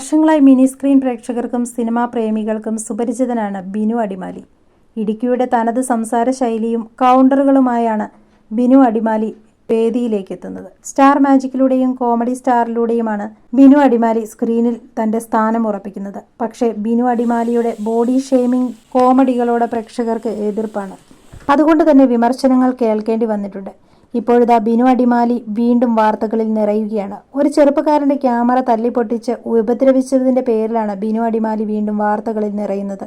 വർഷങ്ങളായി mini screen പ്രേക്ഷകർക്കും cinema പ്രേമികൾക്കും സുപരിചിതനാണ് ബിനു അടിമാലി. ഇടുക്കിയുടെ തനത് സംസാര ശൈലിയും കൗണ്ടറുകളുമായാണ് ബിനു അടിമാലി വേദിയിലേക്ക് എത്തുന്നത് സ്റ്റാർ മാജിക്കിലൂടെയും കോമഡി സ്റ്റാറിലൂടെയുമാണ് ബിനു അടിമാലി സ്ക്രീനിൽ തന്റെ സ്ഥാനം ഉറപ്പിക്കുന്നത്. പക്ഷേ ബിനു അടിമാലിയുടെ ബോഡി ഷെയ്മിംഗ് കോമഡികളോട് പ്രേക്ഷകർക്ക് എതിർപ്പാണ്. അതുകൊണ്ട് തന്നെ വിമർശനങ്ങൾ കേൾക്കേണ്ടി വന്നിട്ടുണ്ട്. ഇപ്പോഴിതാ ബിനു അടിമാലി വീണ്ടും വാർത്തകളിൽ നിറയുകയാണ്. ഒരു ചെറുപ്പക്കാരന്റെ ക്യാമറ തല്ലിപ്പൊട്ടിച്ച് ഉപദ്രവിച്ചതിന്റെ പേരിലാണ് ബിനു അടിമാലി വീണ്ടും വാർത്തകളിൽ നിറയുന്നത്.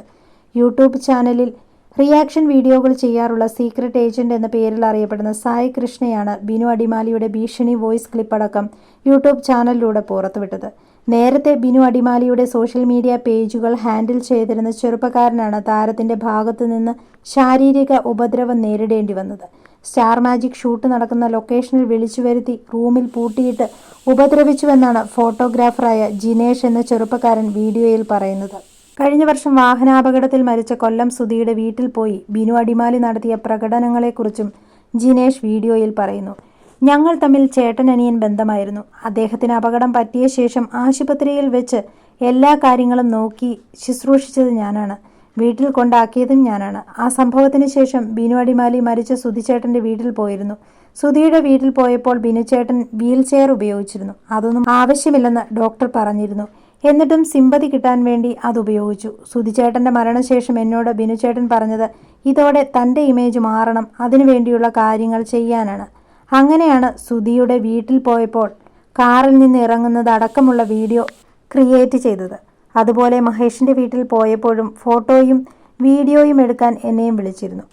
യൂട്യൂബ് ചാനലിൽ റിയാക്ഷൻ വീഡിയോകൾ ചെയ്യാറുള്ള സീക്രട്ട് ഏജന്റ് എന്ന പേരിൽ അറിയപ്പെടുന്ന സായി കൃഷ്ണയാണ് ബിനു അടിമാലിയുടെ ഭീഷണി വോയിസ് ക്ലിപ്പ് അടക്കം യൂട്യൂബ് ചാനലിലൂടെ പുറത്തുവിട്ടത്. നേരത്തെ ബിനു അടിമാലിയുടെ സോഷ്യൽ മീഡിയ പേജുകൾ ഹാൻഡിൽ ചെയ്തിരുന്ന ചെറുപ്പക്കാരനാണ് താരത്തിന്റെ ഭാഗത്തു നിന്ന് ശാരീരിക ഉപദ്രവം നേരിടേണ്ടി വന്നത്. സ്റ്റാർ മാജിക് ഷൂട്ട് നടക്കുന്ന ലൊക്കേഷനിൽ വിളിച്ചു വരുത്തി റൂമിൽ പൂട്ടിയിട്ട് ഉപദ്രവിച്ചുവെന്നാണ് ഫോട്ടോഗ്രാഫറായ ജിനേഷ് എന്ന ചെറുപ്പക്കാരൻ വീഡിയോയിൽ പറയുന്നത്. കഴിഞ്ഞ വർഷം വാഹനാപകടത്തിൽ മരിച്ച കൊല്ലം സുധിയുടെ വീട്ടിൽ പോയി ബിനു അടിമാലി നടത്തിയ പ്രകടനങ്ങളെക്കുറിച്ചും ജിനേഷ് വീഡിയോയിൽ പറയുന്നു. ഞങ്ങൾ തമ്മിൽ ചേട്ടനനിയൻ ബന്ധമായിരുന്നു. അദ്ദേഹത്തിന് അപകടം പറ്റിയ ശേഷം ആശുപത്രിയിൽ വെച്ച് എല്ലാ കാര്യങ്ങളും നോക്കി ശുശ്രൂഷിച്ചത് ഞാനാണ്. വീട്ടിൽ കൊണ്ടാക്കിയതും ഞാനാണ്. ആ സംഭവത്തിന് ശേഷം ബിനു അടിമാലി മരിച്ച സുധിച്ചേട്ടന്റെ വീട്ടിൽ പോയിരുന്നു. സുധിയുടെ വീട്ടിൽ പോയപ്പോൾ ബിനുചേട്ടൻ വീൽ ചെയർ ഉപയോഗിച്ചിരുന്നു. അതൊന്നും ആവശ്യമില്ലെന്ന് ഡോക്ടർ പറഞ്ഞിരുന്നു. എന്നിട്ടും സിമ്പതി കിട്ടാൻ വേണ്ടി അത് ഉപയോഗിച്ചു. സുധിച്ചേട്ടന്റെ മരണശേഷം എന്നോട് ബിനുചേട്ടൻ പറഞ്ഞത് ഇതോടെ തന്റെ ഇമേജ് മാറണം. അതിനു വേണ്ടിയുള്ള കാര്യങ്ങൾ ചെയ്യാനാണ്. അങ്ങനെയാണ് സുധിയുടെ വീട്ടിൽ പോയപ്പോൾ കാറിൽ നിന്ന് ഇറങ്ങുന്നത് അടക്കമുള്ള വീഡിയോ ക്രിയേറ്റ് ചെയ്തത്. അതുപോലെ മഹേഷിന്റെ വീട്ടിൽ പോയപ്പോഴും ഫോട്ടോയും വീഡിയോയും എടുക്കാൻ എന്നെയും വിളിച്ചിരുന്നു.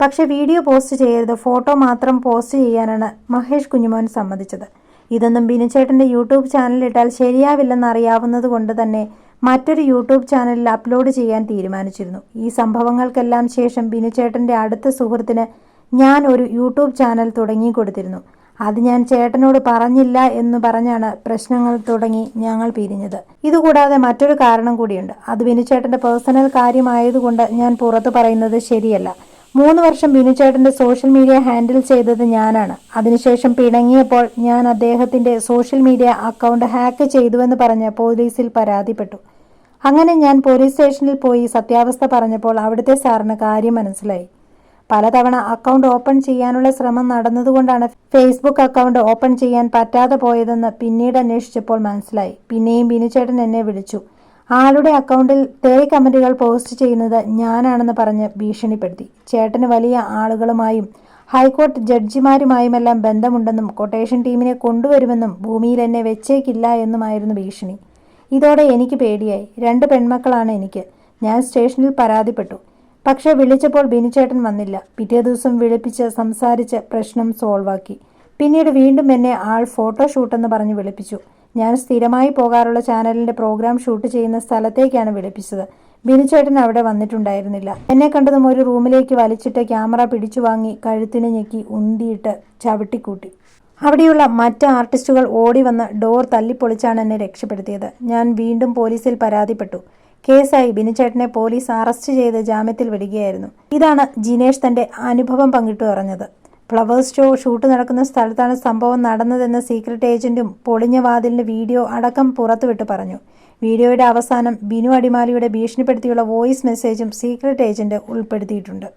പക്ഷെ വീഡിയോ പോസ്റ്റ് ചെയ്യരുത് ഫോട്ടോ മാത്രം പോസ്റ്റ് ചെയ്യാനാണ് മഹേഷ് കുഞ്ഞുമോൻ സമ്മതിച്ചത്. ഇതൊന്നും ബിനുചേട്ടന്റെ യൂട്യൂബ് ചാനലിട്ടാൽ ശരിയാവില്ലെന്ന് അറിയാവുന്നത് കൊണ്ട് തന്നെ മറ്റൊരു യൂട്യൂബ് ചാനലിൽ അപ്ലോഡ് ചെയ്യാൻ തീരുമാനിച്ചിരുന്നു. ഈ സംഭവങ്ങൾക്കെല്ലാം ശേഷം ബിനുചേട്ടന്റെ അടുത്ത സുഹൃത്തിന് ഞാൻ ഒരു യൂട്യൂബ് ചാനൽ തുടങ്ങി കൊടുത്തിരുന്നു അത് ഞാൻ ചേട്ടനോട് പറഞ്ഞില്ല എന്ന് പറഞ്ഞാണ് പ്രശ്നങ്ങൾ തുടങ്ങി ഞങ്ങൾ പിരിഞ്ഞത്. ഇതുകൂടാതെ മറ്റൊരു കാരണം കൂടിയുണ്ട്. അത് ബിനുചേട്ടന്റെ പേഴ്സണൽ കാര്യമായതുകൊണ്ട് ഞാൻ പുറത്തു പറയുന്നത് ശരിയല്ല. മൂന്ന് വർഷം ബിനുചേട്ടന്റെ സോഷ്യൽ മീഡിയ ഹാൻഡിൽ ചെയ്തത് ഞാനാണ്. അതിനുശേഷം പിണങ്ങിയപ്പോൾ ഞാൻ അദ്ദേഹത്തിന്റെ സോഷ്യൽ മീഡിയ അക്കൗണ്ട് ഹാക്ക് ചെയ്തുവെന്ന് പറഞ്ഞ് പോലീസിൽ പരാതിപ്പെട്ടു. അങ്ങനെ ഞാൻ പോലീസ് സ്റ്റേഷനിൽ പോയി സത്യാവസ്ഥ പറഞ്ഞപ്പോൾ അവിടുത്തെ സാറിന് കാര്യം മനസ്സിലായി. പലതവണ അക്കൗണ്ട് ഓപ്പൺ ചെയ്യാനുള്ള ശ്രമം നടന്നതുകൊണ്ടാണ് ഫേസ്ബുക്ക് അക്കൗണ്ട് ഓപ്പൺ ചെയ്യാൻ പറ്റാതെ പോയതെന്ന് പിന്നീട് അന്വേഷിച്ചപ്പോൾ മനസ്സിലായി. പിന്നെയും ബിനുചേട്ടൻ എന്നെ വിളിച്ചു. ആളുടെ അക്കൗണ്ടിൽ തേ കമന്റുകൾ പോസ്റ്റ് ചെയ്യുന്നത് ഞാനാണെന്ന് പറഞ്ഞ് ഭീഷണിപ്പെടുത്തി. ചേട്ടന് വലിയ ആളുകളുമായും ഹൈക്കോടതി ജഡ്ജിമാരുമായുമെല്ലാം ബന്ധമുണ്ടെന്നും കൊട്ടേഷൻ ടീമിനെ കൊണ്ടുവരുമെന്നും ഭൂമിയിൽ എന്നെ വെച്ചേക്കില്ല എന്നുമായിരുന്നു ഭീഷണി. ഇതോടെ എനിക്ക് പേടിയായി. രണ്ട് പെൺമക്കളാണ് എനിക്ക്. ഞാൻ സ്റ്റേഷനിൽ പരാതിപ്പെട്ടു. പക്ഷേ വിളിച്ചപ്പോൾ ബിനുചേട്ടൻ വന്നില്ല. പിറ്റേ ദിവസം വിളിപ്പിച്ച് സംസാരിച്ച് പ്രശ്നം സോൾവാക്കി. പിന്നീട് വീണ്ടും എന്നെ ആൾ ഫോട്ടോഷൂട്ടെന്ന് പറഞ്ഞ് വിളിപ്പിച്ചു. ഞാൻ സ്ഥിരമായി പോകാറുള്ള ചാനലിന്റെ പ്രോഗ്രാം ഷൂട്ട് ചെയ്യുന്ന സ്ഥലത്തേക്കാണ് വിളിപ്പിച്ചത്. ബിനുചേട്ടൻ അവിടെ വന്നിട്ടുണ്ടായിരുന്നില്ല. എന്നെ കണ്ടതും ഒരു റൂമിലേക്ക് വലിച്ചിട്ട് ക്യാമറ പിടിച്ചു വാങ്ങി കഴുത്തിന് ഞെക്കി ഉന്തിയിട്ട് ചവിട്ടിക്കൂട്ടി. അവിടെയുള്ള മറ്റ് ആർട്ടിസ്റ്റുകൾ ഓടി വന്ന് ഡോർ തല്ലിപ്പൊളിച്ചാണ് എന്നെ രക്ഷപ്പെടുത്തിയത്. ഞാൻ വീണ്ടും പോലീസിൽ പരാതിപ്പെട്ടു. കേസായി ബിനുചേട്ടനെ പോലീസ് അറസ്റ്റ് ചെയ്ത് ജാമ്യത്തിൽ വിടുകയായിരുന്നു. ഇതാണ് ജിനേഷ് തന്റെ അനുഭവം പങ്കിട്ടു പറഞ്ഞത്. ഫ്ലവേഴ്സ് ഷോ ഷൂട്ട് നടക്കുന്ന സ്ഥലത്താണ് സംഭവം നടന്നതെന്ന് സീക്രട്ട് ഏജന്റും പൊളിഞ്ഞ വാതിലിന്റെ വീഡിയോ അടക്കം പുറത്തുവിട്ട് പറഞ്ഞു. വീഡിയോയുടെ അവസാനം ബിനു അടിമാലിയുടെ ഭീഷണിപ്പെടുത്തിയുള്ള വോയിസ് മെസ്സേജും സീക്രട്ട് ഏജന്റ് ഉൾപ്പെടുത്തിയിട്ടുണ്ട്.